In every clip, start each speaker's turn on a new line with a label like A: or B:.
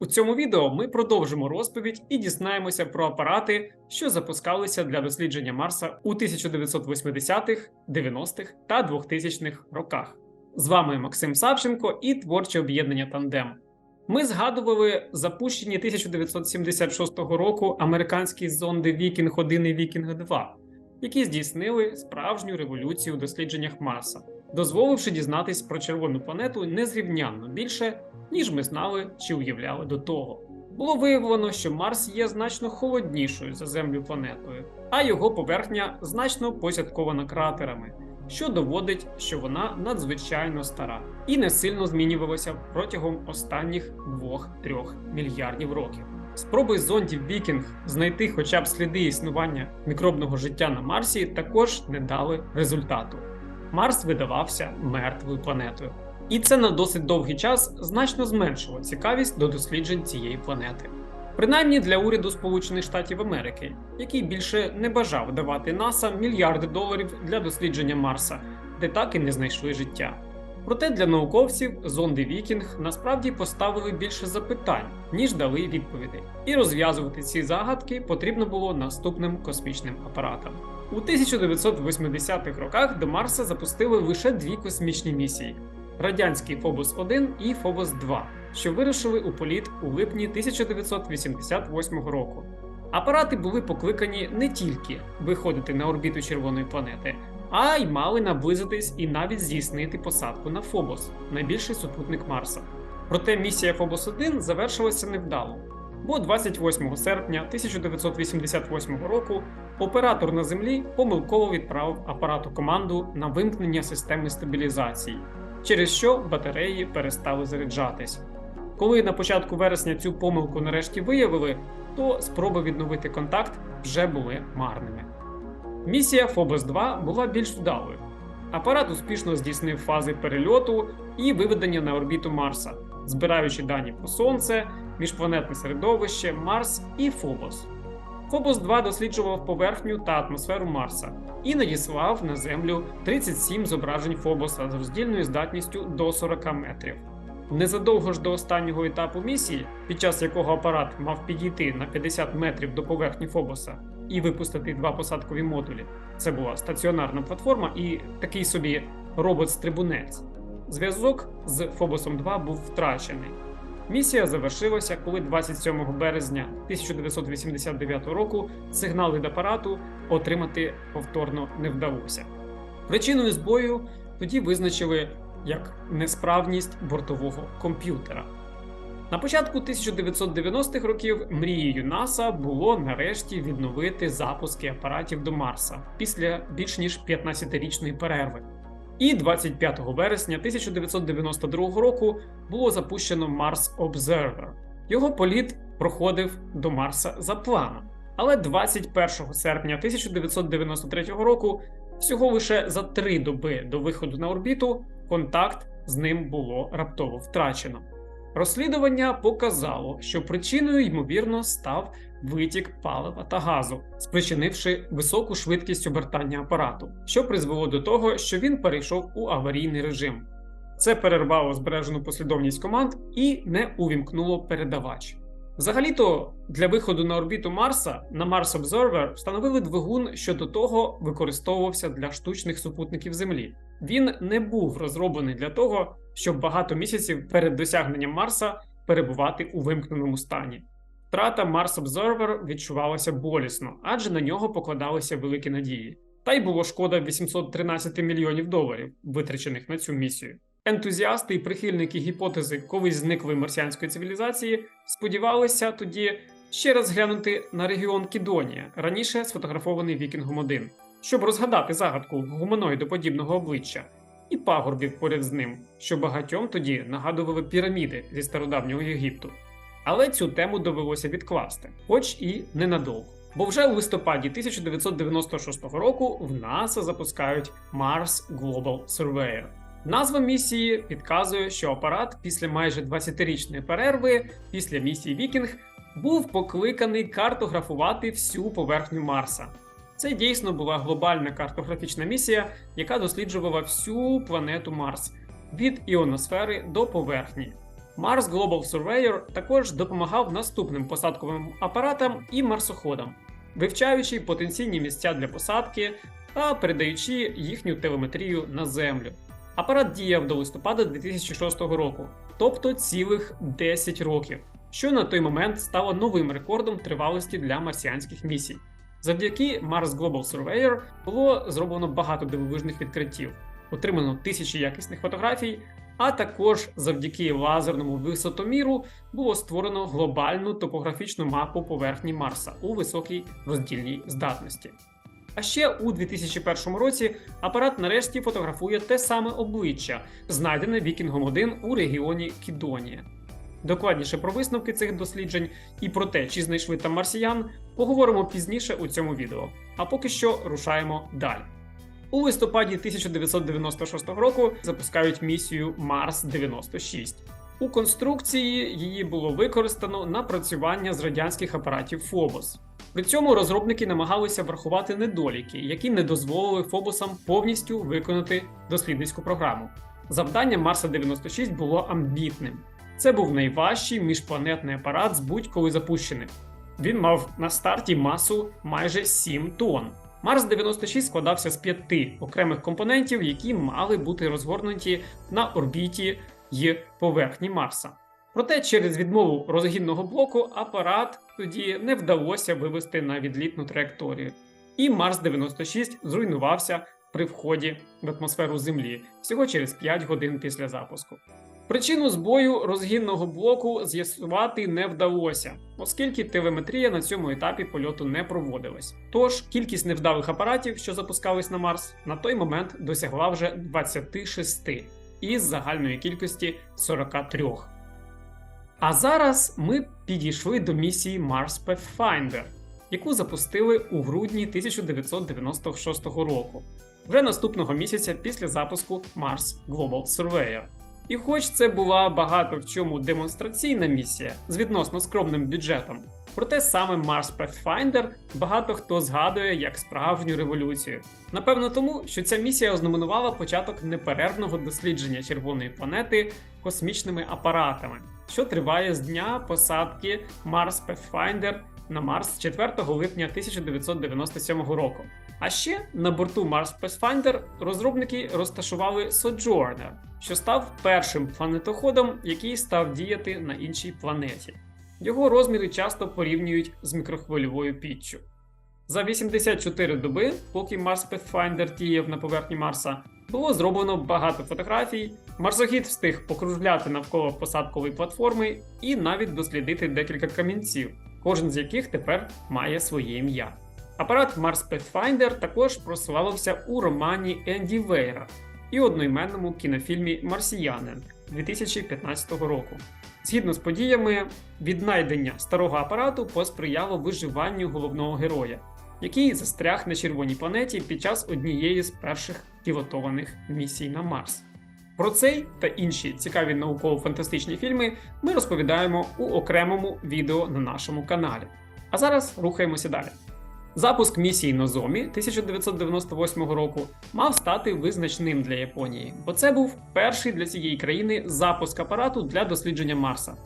A: У цьому відео ми продовжимо розповідь і дізнаємося про апарати, що запускалися для дослідження Марса у 1980-х, 90-х та 2000-х роках. З вами Максим Савченко і творче об'єднання Тандем. Ми згадували запущені 1976 року американські зонди Вікінг 1 і Вікінг 2, які здійснили справжню революцію у дослідженнях Марса, дозволивши дізнатись про червону планету незрівнянно більше, ніж ми знали чи уявляли до того. Було виявлено, що Марс є значно холоднішою за Землю планетою, а його поверхня значно посядкована кратерами, що доводить, що вона надзвичайно стара і не сильно змінювалася протягом останніх 2-3 мільярдів років. Спроби зондів Вікінг знайти хоча б сліди існування мікробного життя на Марсі також не дали результату. Марс видавався мертвою планетою. І це на досить довгий час значно зменшило цікавість до досліджень цієї планети. Принаймні для уряду Сполучених Штатів Америки, який більше не бажав давати НАСА мільярди доларів для дослідження Марса, де так і не знайшли життя. Проте для науковців зонди Вікінг насправді поставили більше запитань, ніж дали відповідей, і розв'язувати ці загадки потрібно було наступним космічним апаратам. У 1980-х роках до Марса запустили лише дві космічні місії: радянський Фобос 1 і Фобос 2, що вирушили у політ у липні 1988 року. Апарати були покликані не тільки виходити на орбіту червоної планети, а й мали наблизитись і навіть здійснити посадку на Фобос, найбільший супутник Марса. Проте місія Фобос 1 завершилася невдало. Бо 28 серпня 1988 року оператор на землі помилково відправив апарату команду на вимкнення системи стабілізації, через що батареї перестали заряджатись. Коли на початку вересня цю помилку нарешті виявили, то спроби відновити контакт вже були марними. Місія Фобос 2 була більш вдалою. Апарат успішно здійснив фази перельоту і виведення на орбіту Марса, збираючи дані про Сонце, міжпланетне середовище, Марс і Фобос. Фобос 2 досліджував поверхню та атмосферу Марса і надіслав на Землю 37 зображень Фобоса з роздільною здатністю до 40 метрів. Незадовго ж до останнього етапу місії, під час якого апарат мав підійти на 50 метрів до поверхні Фобоса і випустити два посадкові модулі. Це була стаціонарна платформа і такий собі робот-стрибунець. Зв'язок з Фобосом 2 був втрачений. Місія завершилася, коли 27 березня 1989 року сигнал від апарату отримати повторно не вдалося. Причиною збою тоді визначили як несправність бортового комп'ютера. На початку 1990-х років мрією НАСА було нарешті відновити запуски апаратів до Марса після більш ніж 15-річної перерви. І 25 вересня 1992 року було запущено Mars Observer. Його політ проходив до Марса за планом. Але 21 серпня 1993 року, всього лише за три доби до виходу на орбіту, контакт з ним було раптово втрачено. Розслідування показало, що причиною ймовірно став витік палива та газу, спричинивши високу швидкість обертання апарату, що призвело до того, що він перейшов у аварійний режим. Це перервало збережену послідовність команд і не увімкнуло передавач. Взагалі-то для виходу на орбіту Марса на Mars Observer встановили двигун, що до того використовувався для штучних супутників Землі. Він не був розроблений для того, щоб багато місяців перед досягненням Марса перебувати у вимкненому стані. Втрата Mars Observer відчувалася болісно, адже на нього покладалися великі надії. Та й було шкода 813 мільйонів доларів, витрачених на цю місію. Ентузіасти і прихильники гіпотези колись зниклої марсіанської цивілізації сподівалися тоді ще раз глянути на регіон Кідонія, раніше сфотографований Вікінгом 1, щоб розгадати загадку гуманоїдоподібного обличчя і пагорбів поряд з ним, що багатьом тоді нагадували піраміди зі стародавнього Єгипту. Але цю тему довелося відкласти, хоч і ненадовго. Бо вже у листопаді 1996 року в НАСА запускають Mars Global Surveyor. Назва місії підказує, що апарат після майже 20-річної перерви, після місії Вікінг, був покликаний картографувати всю поверхню Марса. Це дійсно була глобальна картографічна місія, яка досліджувала всю планету Марс від іоносфери до поверхні. Mars Global Surveyor також допомагав наступним посадковим апаратам і марсоходам, вивчаючи потенційні місця для посадки та передаючи їхню телеметрію на Землю. Апарат діяв до листопада 2006 року, тобто цілих 10 років, що на той момент стало новим рекордом тривалості для марсіанських місій. Завдяки Mars Global Surveyor було зроблено багато дивовижних відкриттів, отримано тисячі якісних фотографій, а також завдяки лазерному висотоміру було створено глобальну топографічну мапу поверхні Марса у високій роздільній здатності. А ще у 2001 році апарат нарешті фотографує те саме обличчя, знайдене Вікінгом 1 у регіоні Кідонія. Докладніше про висновки цих досліджень і про те, чи знайшли там марсіян, поговоримо пізніше у цьому відео. А поки що рушаємо далі. У листопаді 1996 року запускають місію Марс 96. У конструкції її було використано на працювання з радянських апаратів Фобос. При цьому розробники намагалися врахувати недоліки, які не дозволили Фобосам повністю виконати дослідницьку програму. Завдання Марса 96 було амбітним. Це був найважчий міжпланетний апарат з будь-коли запущених. Він мав на старті масу майже 7 тонн. Марс 96 складався з п'яти окремих компонентів, які мали бути розгорнуті на орбіті й поверхні Марса. Проте через відмову розгінного блоку апарат тоді не вдалося вивести на відлітну траєкторію, і Марс 96 зруйнувався при вході в атмосферу Землі всього через 5 годин після запуску. Причину збою розгінного блоку з'ясувати не вдалося, оскільки телеметрія на цьому етапі польоту не проводилась. Тож кількість невдалих апаратів, що запускались на Марс, на той момент досягла вже 26 із загальної кількості 43. А зараз ми підійшли до місії Mars Pathfinder, яку запустили у грудні 1996 року, вже наступного місяця після запуску Mars Global Surveyor. І хоч це була багато в чому демонстраційна місія з відносно скромним бюджетом, проте саме Mars Pathfinder багато хто згадує як справжню революцію. Напевно, тому що ця місія ознаменувала початок неперервного дослідження червоної планети космічними апаратами, що триває з дня посадки Mars Pathfinder на Марс 4 липня 1997 року. А ще на борту Mars Pathfinder розробники розташували Sojourner, що став першим планетоходом, який став діяти на іншій планеті. Його розміри часто порівнюють з мікрохвильовою піччю. За 84 доби, поки Mars Pathfinder діяв на поверхні Марса, було зроблено багато фотографій. Марсохід встиг покружляти навколо посадкової платформи і навіть дослідити декілька камінців, кожен з яких тепер має своє ім'я. Апарат Mars Pathfinder також прославився у романі Енді Вейра і одноіменному кінофільмі Марсіянин 2015 року. Згідно з подіями, віднайдення старого апарату посприяло виживанню головного героя, який застряг на червоній планеті під час однієї з перших пілотованих місій на Марс. Про цей та інші цікаві науково-фантастичні фільми ми розповідаємо у окремому відео на нашому каналі. А зараз рухаємося далі. Запуск місії Нозомі 1998 року мав стати визначним для Японії, бо це був перший для цієї країни запуск апарату для дослідження Марса.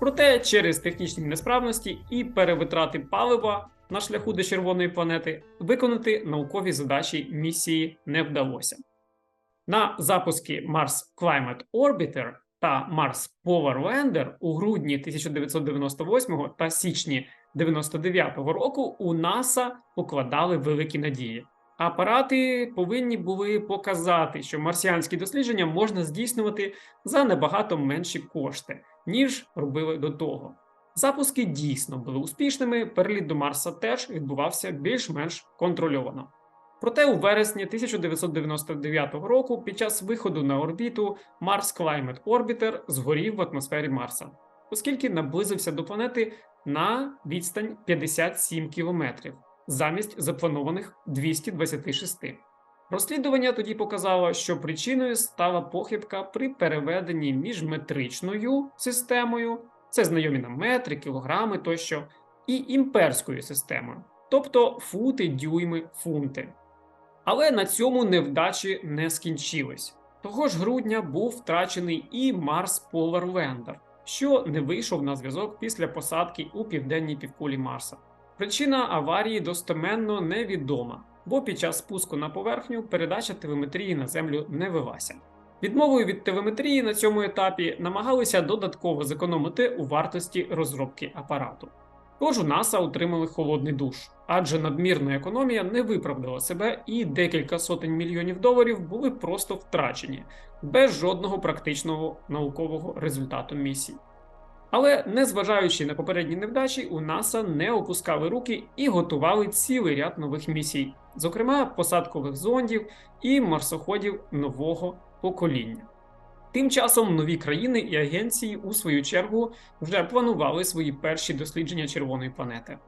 A: Проте через технічні несправності і перевитрати палива на шляху до червоної планети виконати наукові задачі місії не вдалося. На запуски Mars Climate Orbiter та Mars Polar Lander у грудні 1998 та січні 99-го року у НАСА покладали великі надії. Апарати повинні були показати, що марсіанські дослідження можна здійснювати за набагато менші кошти, ніж робили до того. Запуски дійсно були успішними. Переліт до Марса теж відбувався більш-менш контрольовано. Проте у вересні 1999 року, під час виходу на орбіту, Mars Climate Orbiter згорів в атмосфері Марса, оскільки наблизився до планети на відстань 57 кілометрів замість запланованих 226. Розслідування тоді показало, що причиною стала похибка при переведенні між метричною системою, це знайомі нам метри, кілограми тощо, і імперською системою, тобто фути, дюйми, фунти. Але на цьому невдачі не скінчились. Того ж грудня був втрачений і Марс Polar Lander, що не вийшов на зв'язок після посадки у південній півкулі Марса. Причина аварії достеменно невідома, бо під час спуску на поверхню передача телеметрії на землю не велася. Відмовою від телеметрії на цьому етапі намагалися додатково зекономити у вартості розробки апарату. Тож у НАСА отримали холодний душ, адже надмірна економія не виправдала себе, і декілька сотень мільйонів доларів були просто втрачені без жодного практичного наукового результату місії. Але незважаючи на попередні невдачі, у НАСА не опускали руки і готували цілий ряд нових місій, зокрема посадкових зондів і марсоходів нового покоління. Тим часом нові країни і агенції, у свою чергу, вже планували свої перші дослідження червоної планети.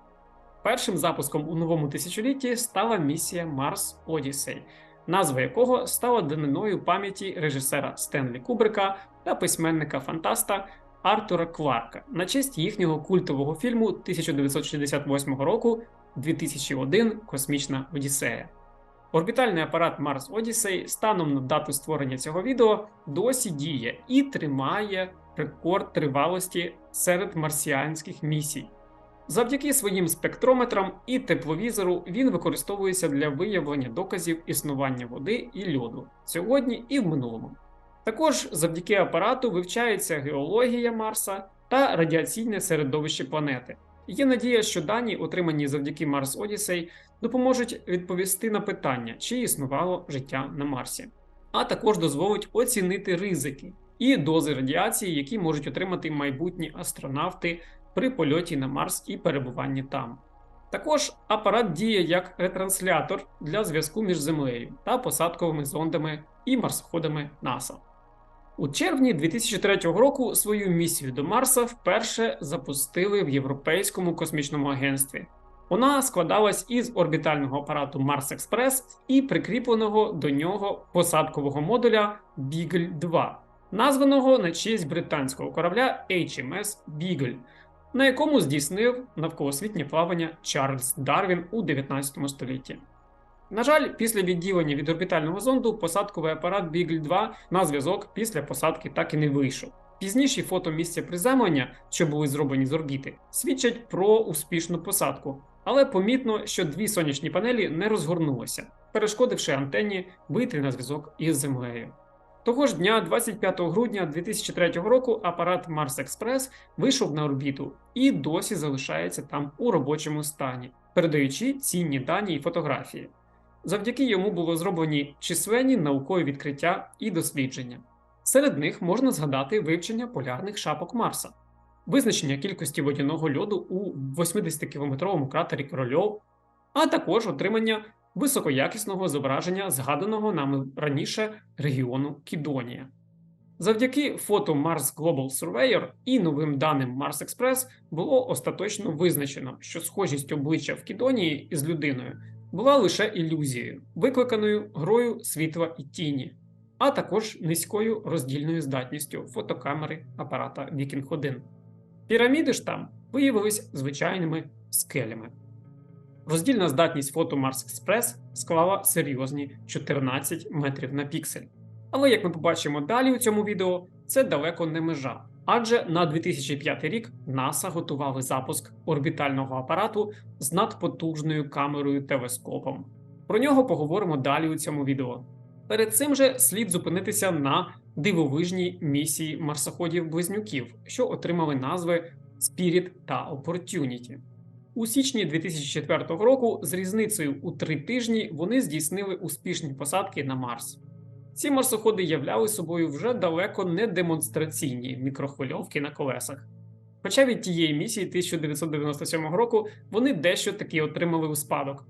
A: Першим запуском у новому тисячолітті стала місія Марс Одіссей, назва якого стала даниною пам'яті режисера Стенлі Кубрика та письменника фантаста Артура Кларка на честь їхнього культового фільму 1968 року 2001 Космічна Одіссея. Орбітальний апарат Mars Odyssey станом на дату створення цього відео досі діє і тримає рекорд тривалості серед марсіанських місій. Завдяки своїм спектрометрам і тепловізору він використовується для виявлення доказів існування води і льоду сьогодні і в минулому. Також завдяки апарату вивчається геологія Марса та радіаційне середовище планети. Є надія, що дані, отримані завдяки Mars Odyssey, допоможуть відповісти на питання, чи існувало життя на Марсі, а також дозволить оцінити ризики і дози радіації, які можуть отримати майбутні астронавти при польоті на Марс і перебуванні там. Також апарат діє як ретранслятор для зв'язку між Землею та посадковими зондами і марсоходами НАСА. У червні 2003 року свою місію до Марса вперше запустили в Європейському космічному агентстві. Вона складалась із орбітального апарату Mars Express і прикріпленого до нього посадкового модуля Beagle 2, названого на честь британського корабля HMS Beagle, на якому здійснив навколосвітнє плавання Чарльз Дарвін у 19 столітті. На жаль, після відділення від орбітального зонду посадковий апарат Beagle 2 на зв'язок після посадки так і не вийшов. Пізніші фото місця приземлення, що були зроблені з орбіти, свідчать про успішну посадку, але помітно, що дві сонячні панелі не розгорнулися, перешкодивши антенні вийти на зв'язок із землею. Того ж дня, 25 грудня 2003 року, апарат Mars Express вийшов на орбіту і досі залишається там у робочому стані, передаючи цінні дані і фотографії. Завдяки йому було зроблені численні наукові відкриття і дослідження. Серед них можна згадати вивчення полярних шапок Марса, визначення кількості водяного льоду у 80-кілометровому кратері Корольов, а також отримання високоякісного зображення згаданого нами раніше регіону Кідонія. Завдяки фото Mars Global Surveyor і новим даним Mars Express було остаточно визначено, що схожість обличчя в Кідонії із людиною була лише ілюзією, викликаною грою світла і тіні, а також низькою роздільною здатністю фотокамери апарата Viking 1. Піраміди ж там виявились звичайними скелями. Роздільна здатність фото Mars Express склала серйозні 14 метрів на піксель. Але як ми побачимо далі у цьому відео, це далеко не межа. Адже на 2005 рік НАСА готували запуск орбітального апарату з надпотужною камерою телескопом. Про нього поговоримо далі у цьому відео. Перед цим же слід зупинитися на дивовижній місії марсоходів-близнюків, що отримали назви Spirit та Opportunity. У січні 2004 року з різницею у три тижні вони здійснили успішні посадки на Марс. Ці марсоходи являли собою вже далеко не демонстраційні мікрохвильовки на колесах. Хоча від тієї місії 1997 року вони дещо таки отримали у спадок,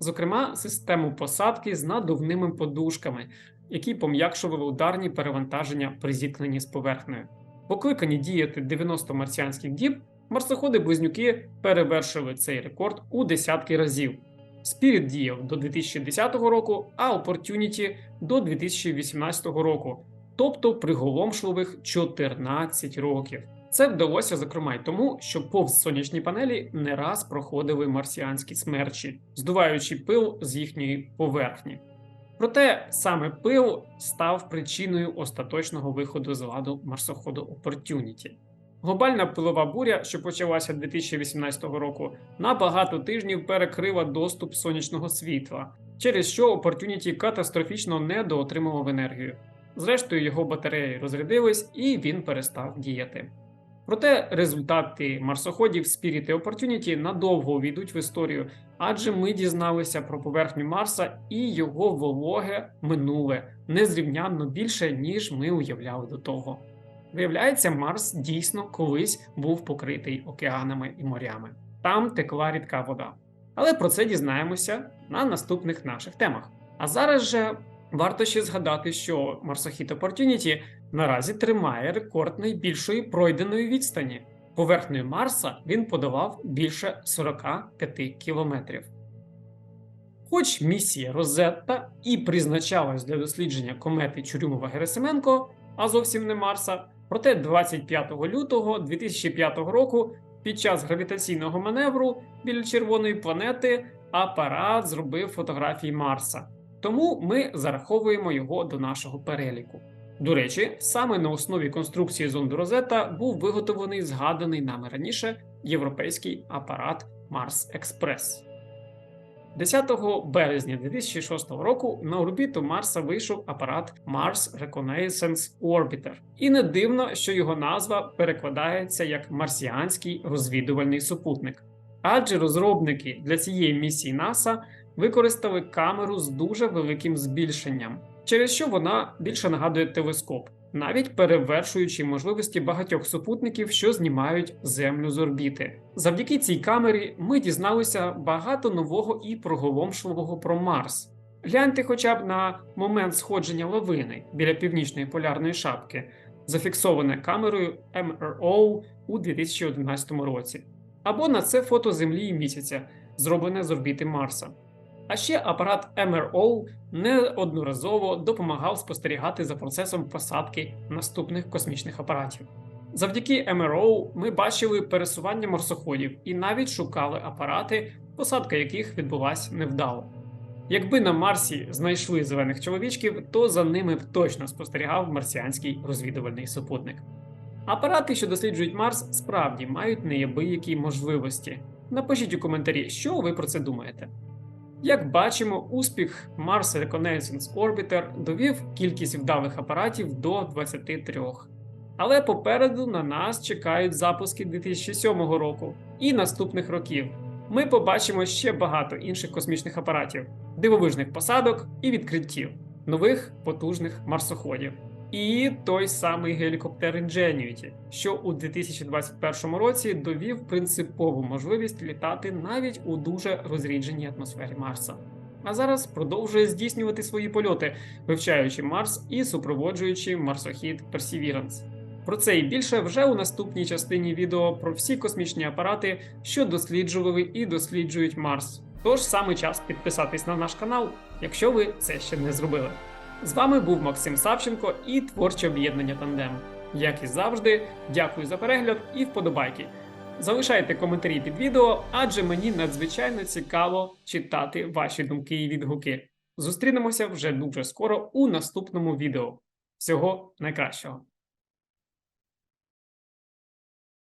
A: зокрема, систему посадки з надувними подушками, які пом'якшували ударні перевантаження при зіткненні з поверхнею. Покликані діяти 90 марсіанських діб, марсоходи-близнюки перевершили цей рекорд у десятки разів. Spirit діяв до 2010 року, а Opportunity до 2018 року, тобто приголомшливих 14 років. Це вдалося, зокрема, й тому, що повз сонячні панелі не раз проходили марсіанські смерчі, здуваючи пил з їхньої поверхні. Проте саме пил став причиною остаточного виходу з ладу марсоходу Opportunity. Глобальна пилова буря, що почалася 2018 року, на багато тижнів перекрила доступ сонячного світла, через що Opportunity катастрофічно недоотримував енергію. Зрештою, його батареї розрядились і він перестав діяти. Проте результати марсоходів Spirit і Opportunity надовго увійдуть в історію, адже ми дізналися про поверхню Марса і його вологе минуле незрівнянно більше, ніж ми уявляли до того. Виявляється, Марс дійсно колись був покритий океанами і морями. Там текла рідка вода. Але про це дізнаємося на наступних наших темах. А зараз же варто ще згадати, що марсохід Opportunity наразі тримає рекорд найбільшої пройденої відстані. Поверхнею Марса він подолав більше 45 кілометрів. Хоч місія Розетта і призначалась для дослідження комети Чурюмова Герасименко, а зовсім не Марса, проте 25 лютого 2005 року під час гравітаційного маневру біля червоної планети апарат зробив фотографії Марса. Тому ми зараховуємо його до нашого переліку. До речі, саме на основі конструкції зонди Розета був виготовлений згаданий нами раніше європейський апарат Марс Експрес. 10 березня 2006 року на орбіту Марса вийшов апарат Mars Reconnaissance Orbiter. І не дивно, що його назва перекладається як марсіанський розвідувальний супутник. Адже розробники для цієї місії НАСА використали камеру з дуже великим збільшенням, через що вона більше нагадує телескоп, навіть перевершуючи можливості багатьох супутників, що знімають Землю з орбіти. Завдяки цій камері ми дізналися багато нового і проголомшливого про Марс. Гляньте хоча б на момент сходження лавини біля північної полярної шапки, зафіксоване камерою MRO у 2011 році, або на це фото Землі і місяця, зроблене з орбіти Марса. А ще апарат MRO неодноразово допомагав спостерігати за процесом посадки наступних космічних апаратів. Завдяки MRO ми бачили пересування марсоходів і навіть шукали апарати, посадка яких відбулася невдало. Якби на Марсі знайшли зелених чоловічків, то за ними б точно спостерігав марсіанський розвідувальний супутник. Апарати, що досліджують Марс, справді мають неабиякі можливості. Напишіть у коментарі, що ви про це думаєте. Як бачимо, успіх Mars Reconnaissance Orbiter довів кількість вдалих апаратів до 23. Але попереду на нас чекають запуски 2007 року і наступних років. Ми побачимо ще багато інших космічних апаратів, дивовижних посадок і відкриттів, нових потужних марсоходів. І той самий гелікоптер Ingenuity, що у 2021 році довів принципову можливість літати навіть у дуже розрідженій атмосфері Марса. А зараз продовжує здійснювати свої польоти, вивчаючи Марс і супроводжуючи марсохід Perseverance. Про це і більше вже у наступній частині відео про всі космічні апарати, що досліджували і досліджують Марс. Тож саме час підписатись на наш канал, якщо ви це ще не зробили. З вами був Максим Савченко і творче об'єднання Тандем. Як і завжди, дякую за перегляд і вподобайки. Залишайте коментарі під відео, адже мені надзвичайно цікаво читати ваші думки і відгуки. Зустрінемося вже дуже скоро у наступному відео. Всього найкращого!